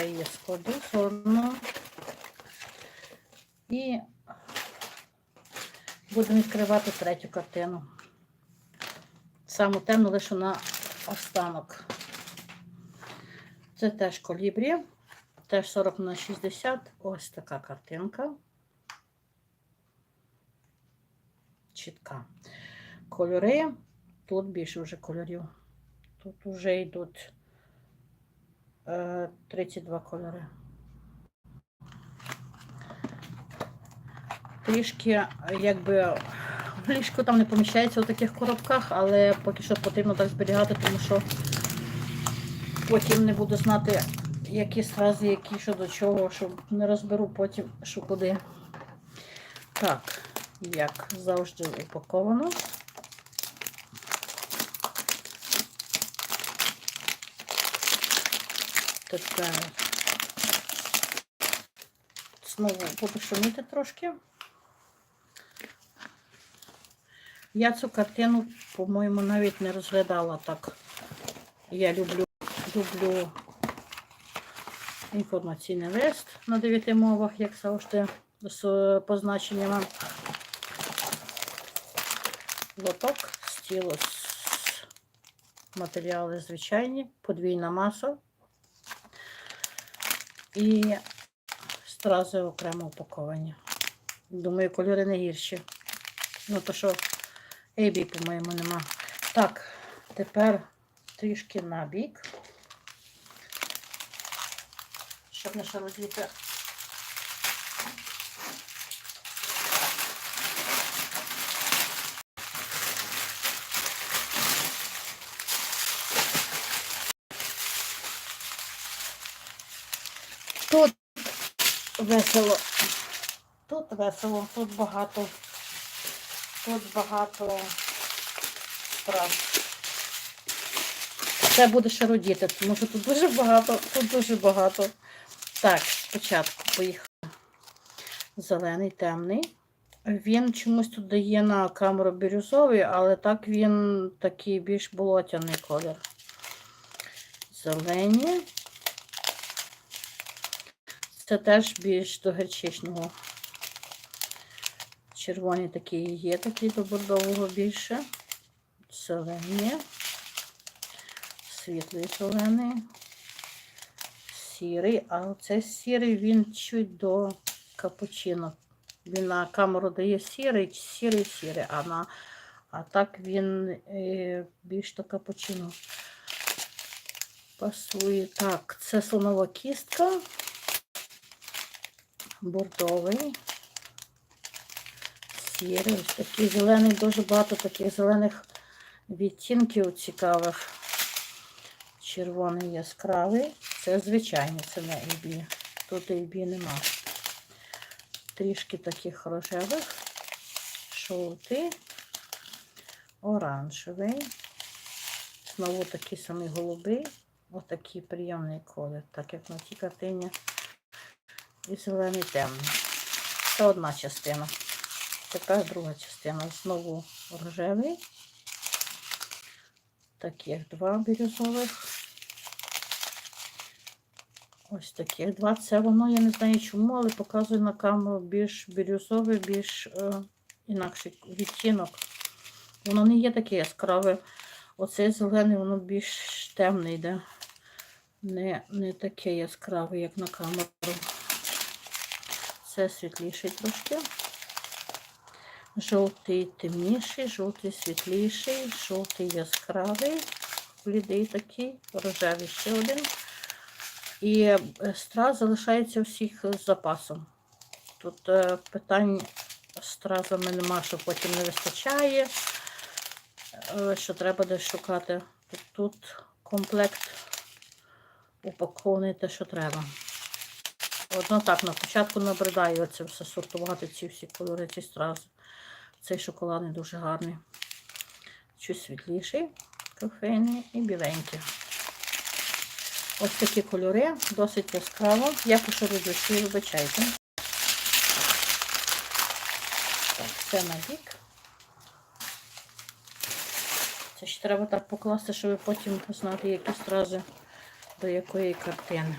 я її в сторону. І будемо відкривати третю картину. Саму темну лише на останок. Це теж колібрі, теж 40 на 60. Ось така картинка. Чітка. Кольори. Тут більше вже кольорів. Тут вже йдуть 32 кольори. Трішки, е, якби в ліжку там не поміщається у таких коробках, але поки що потрібно так зберігати, тому що потім не буду знати, які срази, які що до чого, щоб не розберу потім, що куди. Так, як завжди упаковано. Тепер знову буду шуміти трошки. Я цю картину, по-моєму, навіть не розглядала так. Я люблю, люблю інформаційний лист на дев'яти мовах, як завжди, з позначеннями. Лоток, стілос, матеріали звичайні, подвійна маса і стрази окремо упаковані. Думаю, кольори не гірші. Ну, то що AB, по-моєму, нема. Так, тепер трішки на бік. Щоб не шародіти. Тут весело. Тут весело, тут багато. Тут багато страв. Це буде шародіти, тому що тут дуже багато, тут дуже багато. Так, спочатку поїхали. Зелений, темний. Він чомусь тут дає на камеру бірюзовий, але так він такий більш болотяний колір. Зелені. Це теж більш до гречичного. Червоні такі є, такі до бордового більше. Зелені, світлий зелений, сірий, а оце сірий, він чуть до капучино. Він на камеру дає сірий, сірий, сірий, а на а так він е, більш до капучино. Пасує. Так, це слонова кістка, бордовий сірий, ось такий зелений, дуже багато таких зелених відтінків цікавих. Червоний яскравий. Це звичайний, це не ейбі. Тут ейбі нема. Трішки таких рожевих, жовтий, оранжевий. Знову такий самий голубий. Отакий приємний колір, так як на тій картині. І зелений темний. Це одна частина. Тепер друга частина. Знову рожевий. Таких два бірюзових. Ось таких два. Це воно, я не знаю чому, але показую на камеру більш бірюзовий, більш е, інакший відтінок. Воно не є таке яскраве. Оцей зелений, воно більш темний йде. Не, не таке яскраве, як на камеру. Це світліший трошки. Жовтий темніший, жовтий світліший, жовтий яскравий, блідий такий, рожевий ще один. І е, страз залишається всіх з запасом. Тут е, питань стразами нема, що потім не вистачає, е, що треба десь шукати. Тут, тут комплект упакований те, що треба. Одно так, на початку набридаю оце все сортувати, ці всі кольори, ці стрази. Цей шоколадний дуже гарний. Чуть світліший, кофейний і біленький. Ось такі кольори, досить яскраво. Я пошарю ще, вибачайте. Так, це на бік. Це ще треба так покласти, щоб потім познати, які стрази до якої картини.